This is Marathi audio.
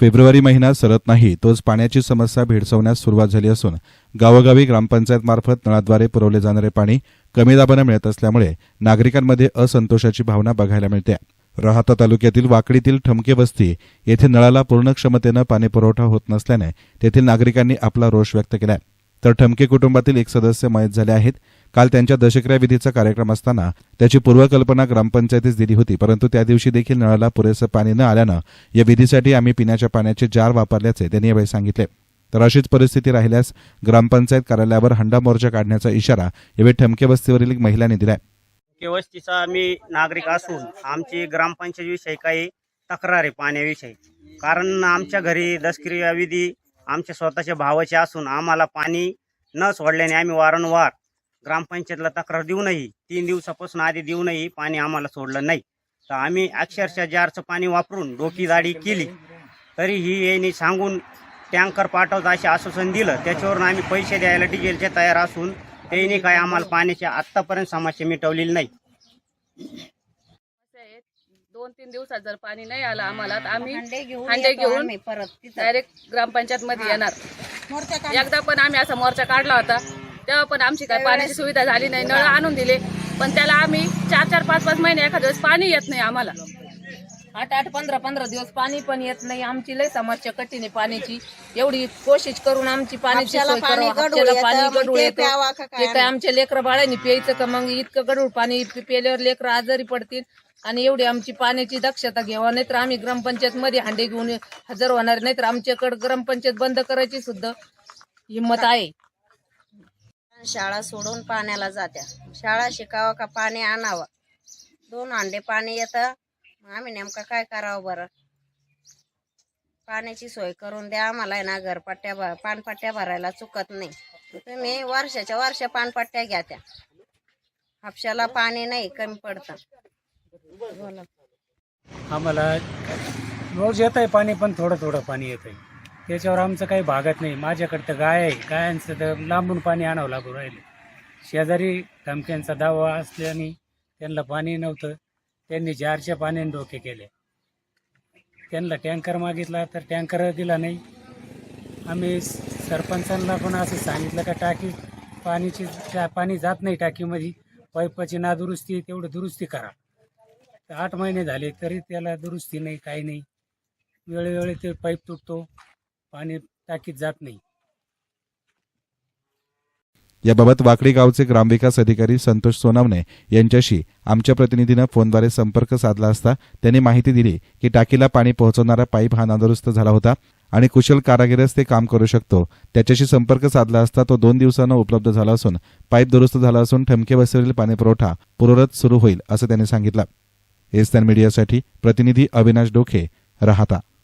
फेब्रुवारी महिना सरत नाही तोच पाण्याची समस्या भेडसवण्यास सुरुवात झाली असून गावोगावी ग्रामपंचायत मार्फत नळाद्वारे पुरवले जाणारे पाणी कमी दाबानं मिळत असल्यामुळे नागरिकांमध्ये असंतोषाची भावना बघायला मिळते. राहाता तालुक्यातील वाकडीतील ठमके वस्ती येथे नळाला पूर्ण क्षमतेनं पाणीपुरवठा होत नसल्याने तेथील नागरिकांनी आपला रोष व्यक्त केला तर ठमके कुटुंबातील एक सदस्य मयत झाले आहेत. काल त्यांच्या दशक्रियाविधीचा कार्यक्रम असताना त्याची पूर्वकल्पना ग्रामपंचायतीस दिली होती परंतु त्या दिवशी देखील नळाला पुरेसं पाणी न आल्यानं या विधीसाठी आम्ही पिण्याच्या पाण्याचे जार वापरल्याचे त्यांनी यावेळी सांगितले. तर अशीच परिस्थिती राहिल्यास ग्रामपंचायत कार्यालयावर हंडा मोर्चा काढण्याचा इशारा यावेळी ठमके वस्तीवरील एक महिलांनी दिलाय. वस्तीचा आम्ही नागरिक असून आमची ग्रामपंचायतीविषयी काही तक्रार आहे पाण्याविषयी कारण आमच्या घरी दसक्रिया विधी आमच्या स्वतःच्या भावाचे असून आम्हाला पाणी न सोडल्याने आम्ही वारंवार ग्रामपंचायतला तक्रार देऊनही तीन दिवसापासून आधी देऊनही पाणी आम्हाला सोडलं नाही. तर आम्ही अक्षरशः जारचं पाणी वापरून डोकी दाढी केली. तरीही यांनी सांगून टँकर पाठवत असे आश्वासन दिलं. त्याच्यावरून आम्ही पैसे द्यायला डिझेलचे तयार असून त्यांनी काय आम्हाला पाण्याची आत्तापर्यंत समस्या मिटवलेली नाही. दोन तीन दिवसात जर पाणी नाही आलं आम्हाला तर आम्ही हंडे घेऊन परत डायरेक्ट ग्रामपंचायत मध्ये येणार. एकदा पण आम्ही असा मोर्चा काढला होता. तेव्हा पण आमची काय पाण्याची सुविधा झाली नाही नळ आणून दिले. पण त्याला आम्ही चार चार पाच पाच महिने एखाद्या वेळेस पाणी येत नाही आम्हाला. आठ आठ पंधरा पंधरा दिवस पाणी पण येत नाही. आमची लय समस्या कठीण आहे पाण्याची. एवढी कोशिश करून आमची पाण्याची सोय पाणी करावं. हापशाला येतं ते काय? आमच्या लेकरं बाळांनी प्यायचं का मग? इतकं गढूळ पाणी पि- प्यायल्यावर लेकरं आजारी पडतील. आणि एवढी आमची पाण्याची दक्षता घ्यावा. नाहीतर आम्ही ग्रामपंचायत मध्ये हांडे घेऊन हजर होणार. नाहीतर आमच्याकडे ग्रामपंचायत बंद करायची सुद्धा हिंमत आहे. शाळा सोडून पाण्याला जात्या. शाळा शिकावं का पाणी आणावं? दोन हांडे पाणी येतं. मग आम्ही नेमकं काय करावं बरं? पाण्याची सोय करून द्या. आम्हाला आहे ना घरपट्ट्या भ पानपट्ट्या भरायला चुकत नाही. तुम्ही वर्षाच्या वर्ष पानपट्ट्या घ्या त्या हापशाला पाणी नाही कमी पडतं. आम्हाला रोज येत आहे पाणी पण थोडं थोडं पाणी येत आहे त्याच्यावर आमचं काही भागत नाही. माझ्याकडं तर गाय आहे. गायांचं तर लांबून पाणी आणावं लागू राहिलं. शेजारी धमक्यांचा दावा असल्याने त्यांना पाणी नव्हतं. त्यांनी जारच्या पाण्याने डोके केले. त्यांना टँकर मागितला तर टँकर दिला नाही. आम्ही सरपंचांना पण असं सांगितलं का टाकी पाणीची पाणी जात नाही टाकीमध्ये. पाईपाची नादुरुस्ती तेवढं दुरुस्ती करा. तर आठ महिने झाले तरी त्याला दुरुस्ती नाही काही नाही. वेळोवेळी ते पाईप तुटतो. पाणी टाकीत जात नाही. याबाबत वाकडी गावचे ग्रामविकास अधिकारी संतोष सोनावणे यांच्याशी आमच्या प्रतिनिधीनं फोनद्वारे संपर्क साधला असता त्यांनी माहिती दिली की टाकीला पाणी पोहोचवणारा पाईप हा नादुरुस्त झाला होता आणि कुशल कारागिरच ते काम करू शकतो. त्याच्याशी संपर्क साधला असता तो दोन दिवसानं उपलब्ध झाला असून पाईप दुरुस्त झाला असून ठमके बसवरील पाणीपुरवठा पूर्वरत सुरू होईल असं त्यांनी सांगितलं. एस्तान मीडियासाठी प्रतिनिधी अविनाश डोखे राहता.